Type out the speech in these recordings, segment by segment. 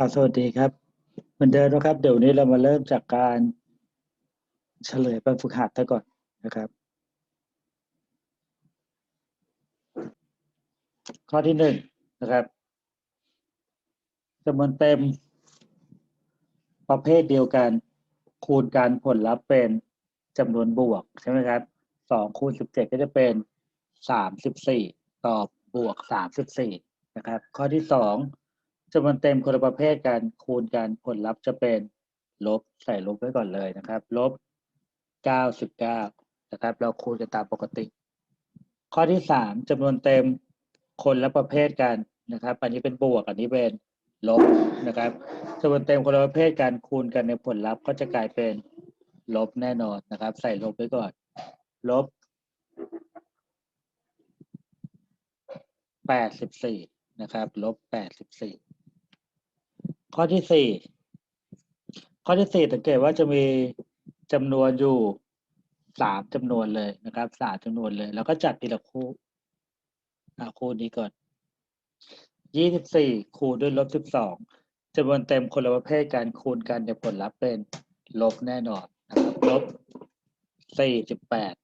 อ่าสวัสดีครับเหมือนเดิมนะครับ เดี๋ยวนี้เรามาเริ่มจากการเฉลยแบบฝึกหัดซะก่อนนะครับ ข้อที่หนึ่งนะครับจำนวนเต็ม ประเภทเดียวกัน คูณกันผลลัพธ์เป็นจำนวนบวกใช่ไหมครับสองคูณสิบเจ็ดก็จะเป็นสามสิบสี่ตอบบวกสามสิบสี่นะครับ ข้อที่สอง จำนวนเต็มคนละประเภทกันคูณกันผลลัพธ์จะเป็นลบใส่ลบไว้ก่อนเลยนะครับ ลบเก้าสิบเก้านะครับ เราคูณกันตามปกติ ข้อที่สามจำนวนเต็มคนละประเภทกันนะครับ อันนี้เป็นบวก อันนี้เป็นลบนะครับจำนวนเต็มคนละประเภทกันคูณกันในผลลัพธ์ก็จะกลายเป็นลบแน่นอนนะครับ ใส่ลบไว้ก่อน ลบแปดสิบสี่นะครับ ลบแปดสิบสี่ ข้อที่สี่ข้อที่สี่สังเกตว่าจะมีจำนวนอยู่สามจำนวนเลยนะครับสามจำนวนเลย แล้วก็จัดทีละคู่อ่าคู่นี้ก่อนยี่สิบสี่คูณด้วยลบสิบสองจำนวนเต็มคนละประเภทการคูณกันในผลลัพธ์เป็นลบแน่นอนนะครับลบสี่สิบแปด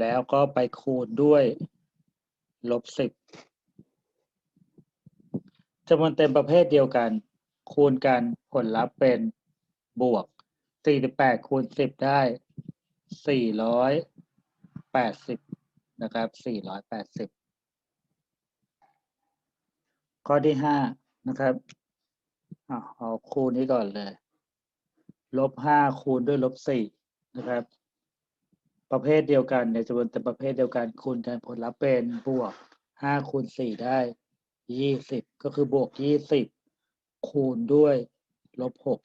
แล้วก็ไปคูณด้วยลบสิบ จำนวนเต็มประเภทเดียวกัน คูณกันผลลัพธ์เป็นบวก 48 คูณ 10 ได้ 480 นะครับ 480 ข้อที่ 5 นะครับเอาคูณนี้ก่อนเลย ลบ 5 คูณด้วยลบ 4 นะครับ ประเภทเดียวกันในจำนวนเต็มประเภทเดียวกันคูณกันผลลัพธ์เป็นบวก 5 คูณ 4 ได้ ยี่สิบก็คือบวกยี่สิบคูณด้วย ลบหก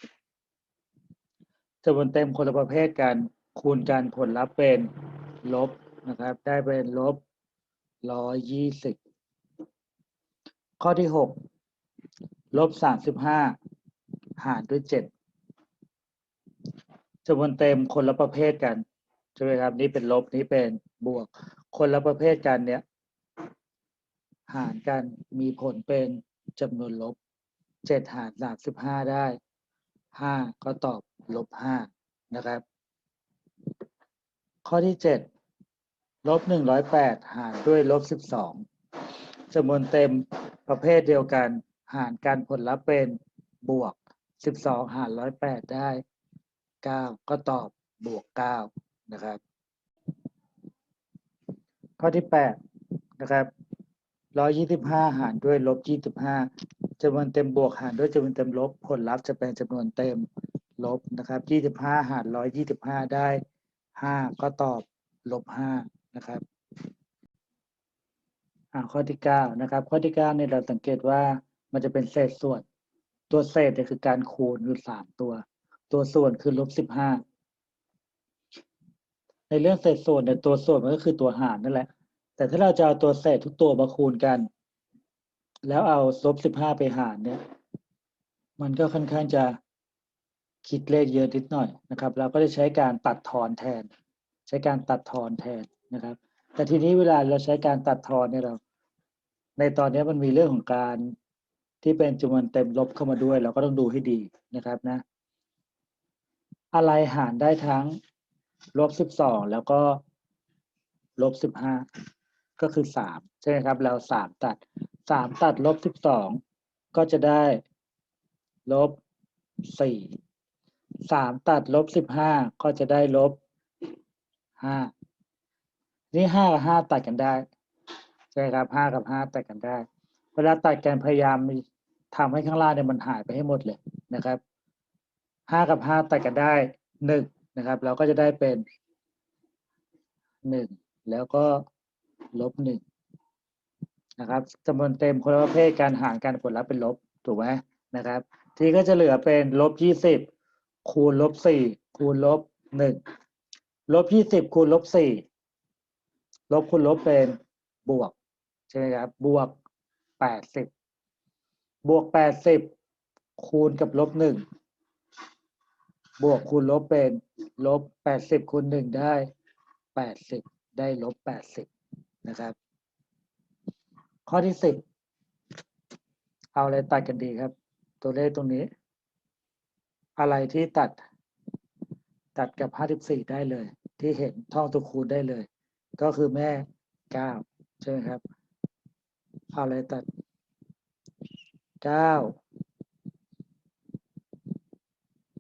จำนวนเต็มคนละประเภทกันคูณกันผลลัพธ์เป็นลบนะครับ ได้เป็นลบร้อยยี่สิบข้อที่หกลบสามสิบห้าหารด้วยเจ็ดจำนวนเต็มคนละประเภทกันใช่ไหมครับ นี่เป็นลบนี่เป็นบวก คนละประเภทกันเนี่ย หารกันมีผลเป็นจำนวนลบเจ็ดหารสามสิบห้าได้ห้าก็ตอบลบห้านะครับ ข้อที่เจ็ดลบหนึ่งร้อยแปดหารด้วยลบสิบสองจำนวนเต็มประเภทเดียวกัน หารกันผลลัพธ์เป็นบวกสิบสองหารร้อยแปดได้เก้าก็ตอบบวกเก้านะครับ ข้อที่แปดนะครับ ร้อยยี่สิบห้าหารด้วยลบยี่สิบห้าจำนวนเต็มบวกหารด้วยจำนวนเต็มลบ ผลลัพธ์จะเป็นจำนวนเต็มลบนะครับยี่สิบห้าหารร้อยยี่สิบห้าได้ห้าก็ตอบลบห้านะครับข้อที่เก้านะครับ ข้อที่เก้าเนี่ยเราสังเกตว่ามันจะเป็นเศษส่วน ตัวเศษเนี่ยคือการคูณอยู่สามตัว ตัวส่วนคือลบสิบห้าในเรื่องเศษส่วนเนี่ยตัวส่วนมันก็คือตัวหารนั่นแหละ แต่ถ้าเราจะเอาตัวเศษทุกตัวมาคูณกัน แล้วเอาลบสิบห้าไปหารเนี่ย มันก็ค่อนข้างจะคิดเลขเยอะนิดหน่อยนะครับ เราก็จะใช้การตัดทอนแทน ใช้การตัดทอนแทนนะครับ แต่ทีนี้เวลาเราใช้การตัดทอนเนี่ยเรา ในตอนนี้มันมีเรื่องของการที่เป็นจำนวนเต็มลบเข้ามาด้วย เราก็ต้องดูให้ดีนะครับนะ อะไรหารได้ทั้งลบสิบสองแล้วก็ลบสิบห้า ก็คือสามใช่ไหมครับเราสามตัดสามตัดลบสิบสองก็จะได้ลบสี่สามตัดลบสิบห้าก็จะได้ลบห้านี่ห้ากับห้าตัดกันได้ใช่ไหมครับห้ากับห้าตัดกันได้ เวลาตัดกันพยายามทำให้ข้างล่างเนี่ยมันหายไปให้หมดเลยนะครับห้ากับห้าตัดกันได้หนึ่งนะครับ เราก็จะได้เป็นหนึ่งแล้วก็ ลบหนึ่งนะครับจำนวนเต็มคนละประเภทการหารการผลลัพธ์เป็นลบถูกไหมนะครับ ทีก็จะเหลือเป็นลบยี่สิบคูณลบสี่คูณลบหนึ่งลบยี่สิบคูณลบสี่ลบคูณลบเป็นบวกใช่ไหมครับบวกแปดสิบบวกแปดสิบคูณกับลบหนึ่งบวกคูณลบเป็นลบแปดสิบคูณหนึ่งได้แปดสิบได้ลบแปดสิบ นะครับ ข้อที่สิบเอาอะไรตัดกันดีครับ ตัวเลขตรงนี้ อะไรที่ตัด ตัดกับห้าสิบสี่ได้เลย ที่เห็นท่องตัวคูณได้เลย ก็คือแม่เก้าใช่ไหมครับ เอาอะไรตัดเก้า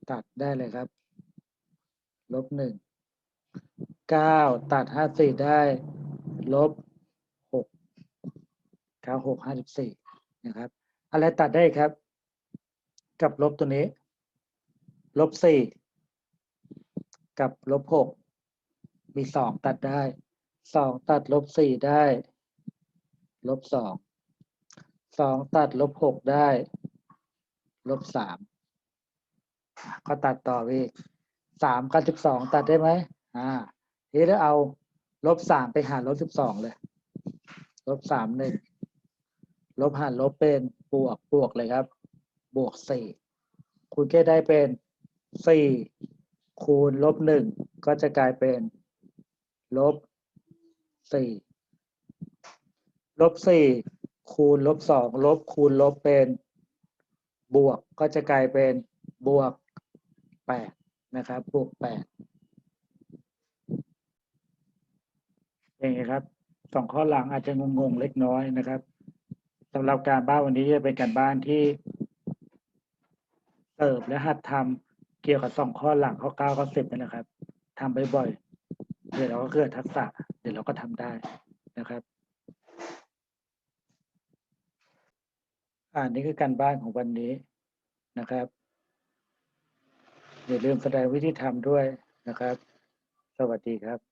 ตัดได้เลยครับ ลบหนึ่งเก้าตัดห้าสี่ได้ ลบหกเก้าหกห้าสิบสี่นะครับ อะไรตัดได้ครับ กับลบตัวนี้ ลบสี่กับลบหกมีสองตัดได้สองตัดลบสี่ได้ลบสองสองตัดลบหกได้ลบสามก็ตัดต่อไปสามกับสิบสองตัดได้ไหมอ่าทีนี้เอา ลบสามไปหารลบสิบสองเลย ลบสามหนึ่ง ลบหารลบเป็นบวกบวกเลยครับ บวกสี่คุณก็ได้เป็นสี่คูณลบหนึ่งก็จะกลายเป็น ลบสี่ลบสี่คูณลบสองลบคูณลบเป็น บวกก็จะกลายเป็นบวกแปดนะครับ บวกแปด เป็นไงครับสองข้อหลังอาจจะงงๆเล็กน้อยนะครับสำหรับการบ้านวันนี้จะเป็นการบ้านที่เติบและหัดทำเกี่ยวกับสองข้อหลังข้อเก้าข้อสิบนี่แหละครับทำบ่อยๆเดี๋ยวเราก็เกิดทักษะ เดี๋ยวเราก็ทำได้นะครับอ่านี่คือการบ้านของวันนี้นะครับอย่าลืมแสดงวิธีทำด้วยนะครับ สวัสดีครับ